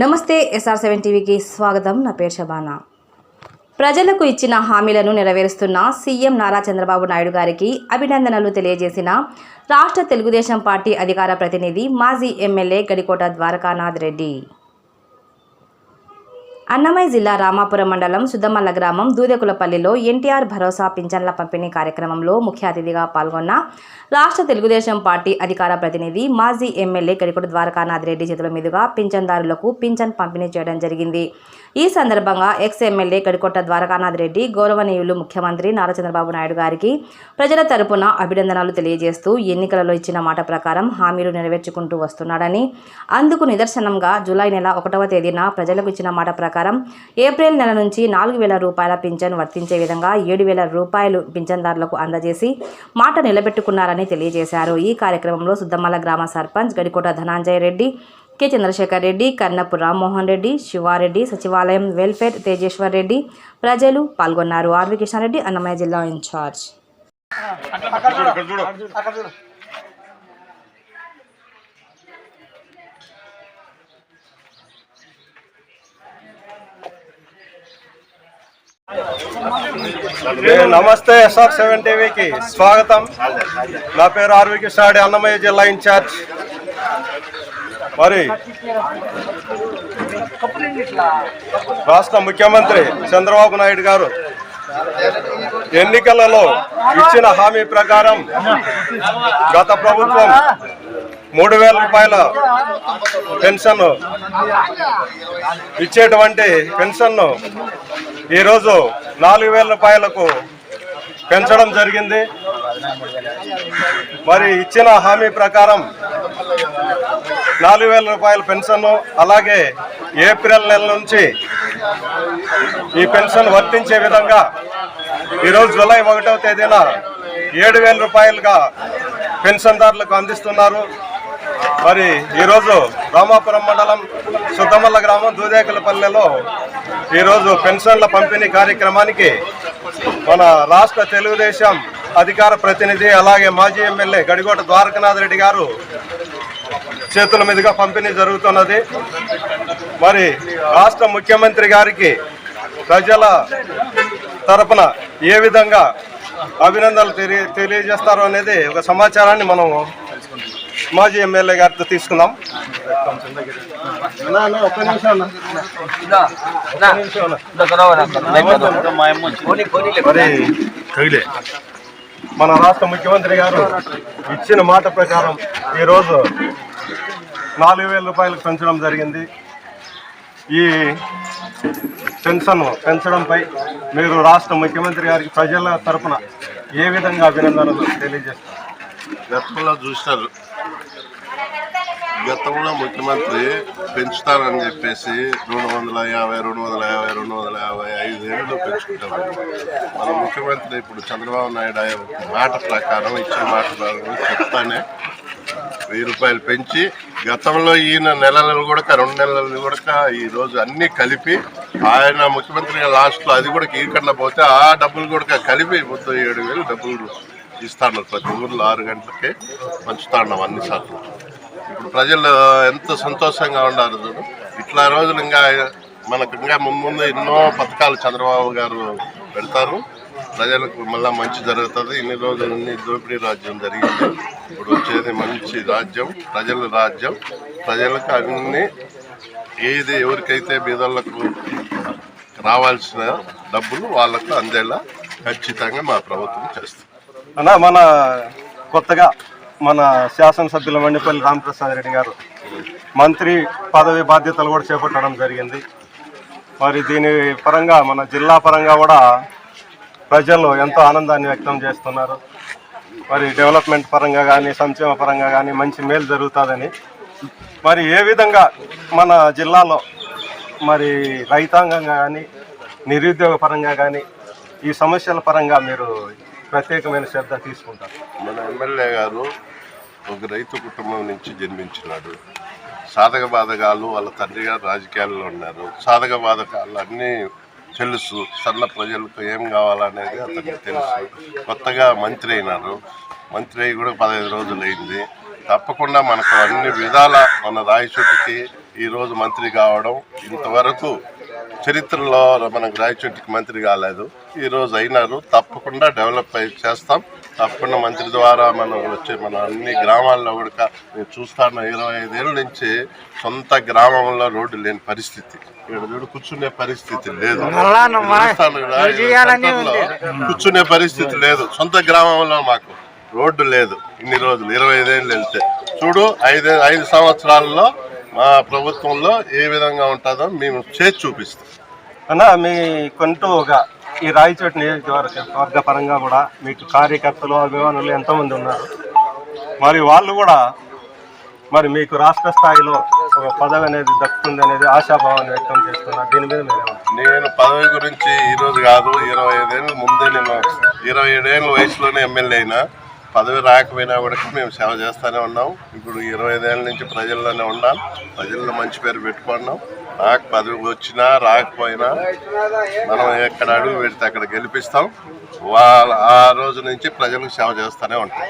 నమస్తే SR seven టీవీకి స్వాగతం. నా పేరు శబానా. ప్రజలకు ఇచ్చిన హామీలను నెరవేరుస్తున్న సీఎం నారా చంద్రబాబు నాయుడు గారికి అభినందనలు తెలియజేసిన రాష్ట్ర తెలుగుదేశం పార్టీ అధికార ప్రతినిధి మాజీ ఎమ్మెల్యే గడికోట ద్వారకానాథ్ రెడ్డి. అన్నమయ్య జిల్లా రామాపురం మండలం సుద్దమల్ల గ్రామం దూదకులపల్లిలో ఎన్టీఆర్ భరోసా పింఛన్ల పంపిణీ కార్యక్రమంలో ముఖ్య అతిథిగా పాల్గొన్న రాష్ట్ర తెలుగుదేశం పార్టీ అధికార ప్రతినిధి మాజీ ఎమ్మెల్యే గడికోట ద్వారకానాథ్ రెడ్డి చేతుల మీదుగా పింఛన్దారులకు పింఛన్ పంపిణీ చేయడం జరిగింది. ఈ సందర్భంగా ఎక్స్ ఎమ్మెల్యే గడికోట ద్వారకానాథ్ రెడ్డి గౌరవనీయులు ముఖ్యమంత్రి నారా చంద్రబాబు నాయుడు గారికి ప్రజల తరపున అభినందనలు తెలియజేస్తూ ఎన్నికలలో ఇచ్చిన మాట ప్రకారం హామీలు నెరవేర్చుకుంటూ వస్తున్నాడని అందుకు నిదర్శనంగా జూలై నెల ఒకటవ తేదీన ప్రజలకు ఇచ్చిన మాట ప్రకారం ఏప్రిల్ నెల నుంచి నాలుగు వేల రూపాయల పింఛన్ వర్తించే విధంగా ఏడు వేల రూపాయలు పింఛన్దారులకు అందజేసి మాట నిలబెట్టుకున్నారని తెలియజేశారు. ఈ కార్యక్రమంలో సుద్దమల్ల గ్రామ సర్పంచ్ గడికోట ధనంజయ రెడ్డి కె. చంద్రశేఖర్ రెడ్డి కన్నపు. రామ్మోహన్ రెడ్డి శివారెడ్డి సచివాలయం వెల్ఫేర్ తేజేశ్వర్ రెడ్డి ప్రజలు పాల్గొన్నారు. ఆర్వి కిషన్ రెడ్డి అన్నమయ్య జిల్లా ఇన్ఛార్జ్. నమస్తే ఎస్ఆర్ సెవెన్ టీవీకి స్వాగతం. నా పేరు ఆర్వి కృష్ణాడి అన్నమయ్య జిల్లా ఇన్ఛార్జ్. మరి రాష్ట్ర ముఖ్యమంత్రి చంద్రబాబు నాయుడు గారు ఎన్నికలలో ఇచ్చిన హామీ ప్రకారం గత ప్రభుత్వం మూడు వేల రూపాయల పెన్షన్ ఇచ్చేటువంటి పెన్షన్ను ఈరోజు నాలుగు వేల రూపాయలకు పెంచడం జరిగింది. మరి ఇచ్చిన హామీ ప్రకారం నాలుగు వేల రూపాయల పెన్షన్ అలాగే ఏప్రిల్ నెల నుంచి ఈ పెన్షన్ వర్తించే విధంగా ఈరోజు జూలై ఒకటవ తేదీన ఏడు వేల రూపాయలుగా పెన్షన్దారులకు అందిస్తున్నారు. మరి ఈరోజు రామాపురం మండలం సుద్దమల్ల గ్రామం దూదేకలపల్లెలో ఈరోజు పెన్షన్ల పంపిణీ కార్యక్రమానికి మన రాష్ట్ర తెలుగుదేశం అధికార ప్రతినిధి అలాగే మాజీ ఎమ్మెల్యే గడిగోట ద్వారకనాథ్ రెడ్డి గారు చేతుల మీదుగా పంపిణీ జరుగుతున్నది. మరి రాష్ట్ర ముఖ్యమంత్రి గారికి ప్రజల తరపున ఏ విధంగా అభినందనలు తెలియ తెలియజేస్తారో అనేది ఒక సమాచారాన్ని మనం మాజీ ఎమ్మెల్యే గారితో తీసుకుందాం. ఒక్క నిమిషం మన రాష్ట్ర ముఖ్యమంత్రి గారు ఇచ్చిన మాట ప్రకారం ఈరోజు నాలుగు వేల రూపాయలకు పెంచడం జరిగింది. ఈ పెన్షన్ పెంచడంపై మీరు రాష్ట్ర ముఖ్యమంత్రి గారికి ప్రజల తరపున ఏ విధంగా అభినందనలు తెలియజేస్తారు? గతంలో చూసినారు గతంలో ముఖ్యమంత్రి పెంచుతానని చెప్పేసి రెండు వందల యాభై రెండు వందల యాభై రెండు వందల యాభై ఐదు ఏళ్ళు పెంచుకుంటారు మన ముఖ్యమంత్రి ఇప్పుడు చంద్రబాబు నాయుడు ఆయన మాట ప్రకారం ఇచ్చిన మాట ప్రకారం చెప్తానే వెయ్యి రూపాయలు పెంచి గతంలో ఈయన నెలలు కూడా రెండు నెలలు కూడా ఈరోజు అన్నీ కలిపి ఆయన ముఖ్యమంత్రి లాస్ట్లో అది కూడా ఈకన్నా పోతే ఆ డబ్బులు కూడా కలిపి మొత్తం ఏడు వేలు డబ్బులు ఇస్తాను ప్రతి ఊర్లో ఆరు గంటలకే పంచుతాను అన్ని సార్లు. ప్రజలు ఎంత సంతోషంగా ఉన్నారు చూడు. ఇట్లా రోజులు ఇంకా మనకు ఇంకా ముందు ఎన్నో పథకాలు చంద్రబాబు గారు పెడతారు. ప్రజలకు మళ్ళీ మంచి జరుగుతుంది. ఇన్ని రోజులు ఇన్ని దోపిడీ రాజ్యం జరిగింది. ఇప్పుడు వచ్చేది మంచి రాజ్యం ప్రజల రాజ్యం. ప్రజలకు అన్ని ఏది ఎవరికైతే బీదోళ్ళకు రావాల్సిన డబ్బులు వాళ్ళకు అందేలా ఖచ్చితంగా మా ప్రభుత్వం చేస్తుంది. అలా మన కొత్తగా మన శాసనసభ్యుల మండిపల్లి రామప్రసాద్ రెడ్డి గారు మంత్రి పదవి బాధ్యతలు కూడా చేపట్టడం జరిగింది. మరి దీని పరంగా మన జిల్లా పరంగా కూడా ప్రజలు ఎంతో ఆనందాన్ని వ్యక్తం చేస్తున్నారు. మరి డెవలప్మెంట్ పరంగా కానీ సంక్షేమ పరంగా కానీ మంచి మేలు జరుగుతుందని. మరి ఏ విధంగా మన జిల్లాలో మరి రైతాంగంగా కానీ నిరుద్యోగ పరంగా కానీ ఈ సమస్యల పరంగా మీరు ప్రత్యేకమైన శ్రద్ధ తీసుకుంటారు. మన ఎమ్మెల్యే గారు ఒక రైతు కుటుంబం నుంచి జన్మించినాడు. సాధక బాధకాలు వాళ్ళ తండ్రి గారు రాజకీయాల్లో ఉన్నారు. సాధక బాధకాలు అన్నీ తెలుసు. సన్న ప్రజలకు ఏం కావాలనేది అతనికి తెలుసు. కొత్తగా మంత్రి అయినారు. మంత్రి అయి కూడా పదహైదు రోజులు అయింది తప్పకుండా మనకు అన్ని విధాల మన రాయచోటికి ఈరోజు మంత్రి కావడం ఇంతవరకు చరిత్రలో మనకు రాయచోటికి మంత్రి కాలేదు. ఈరోజు అయినారు. తప్పకుండా డెవలప్ అయి చేస్తాం. తప్పకుండా మంత్రి ద్వారా మనం వచ్చే మన అన్ని గ్రామాల్లో కూడా నేను చూస్తాను. ఇరవై ఐదేళ్ళ నుంచి సొంత గ్రామంలో రోడ్డు లేని పరిస్థితి. ఇక్కడ చూడు కూర్చునే పరిస్థితి లేదు. కూర్చునే పరిస్థితి లేదు. సొంత గ్రామంలో మాకు రోడ్డు లేదు ఇన్ని రోజులు. ఇరవై ఐదేళ్ళు వెళ్తే. చూడు ఐదు ఐదు సంవత్సరాల్లో మా ప్రభుత్వంలో ఏ విధంగా ఉంటుందో మేము చేసి చూపిస్తాం. అన్న మీ కొంటూగా ఈ రాయచోటి నియోజకవర్గ వర్గ పరంగా కూడా మీకు కార్యకర్తలు అభిమానులు ఎంతోమంది ఉన్నారు. మరి వాళ్ళు కూడా మరి మీకు రాష్ట్ర స్థాయిలో ఒక పదవి అనేది దక్కుతుంది అనేది ఆశాభావాన్ని వ్యక్తం చేస్తున్నారు. దీని మీద మీరు నేను పదవి గురించి ఈరోజు కాదు ఇరవై ఐదేళ్ళు ముందే నేను ఇరవై ఏడేళ్ళ వయసులోనే ఎమ్మెల్యే అయినా పదవి రాకపోయినా కూడా మేము సేవ చేస్తూనే ఉన్నాం. ఇప్పుడు ఇరవై ఐదేళ్ళ నుంచి ప్రజల్లోనే ఉన్నాం. ప్రజల్లో మంచి పేరు పెట్టుకున్నాం. నాకు పదవి వచ్చినా రాకపోయినా మనం ఎక్కడ అడుగు పెడితే అక్కడ గెలిపిస్తాం. వాళ్ళ ఆ రోజు నుంచి ప్రజలకు సేవ చేస్తూనే ఉంటాం.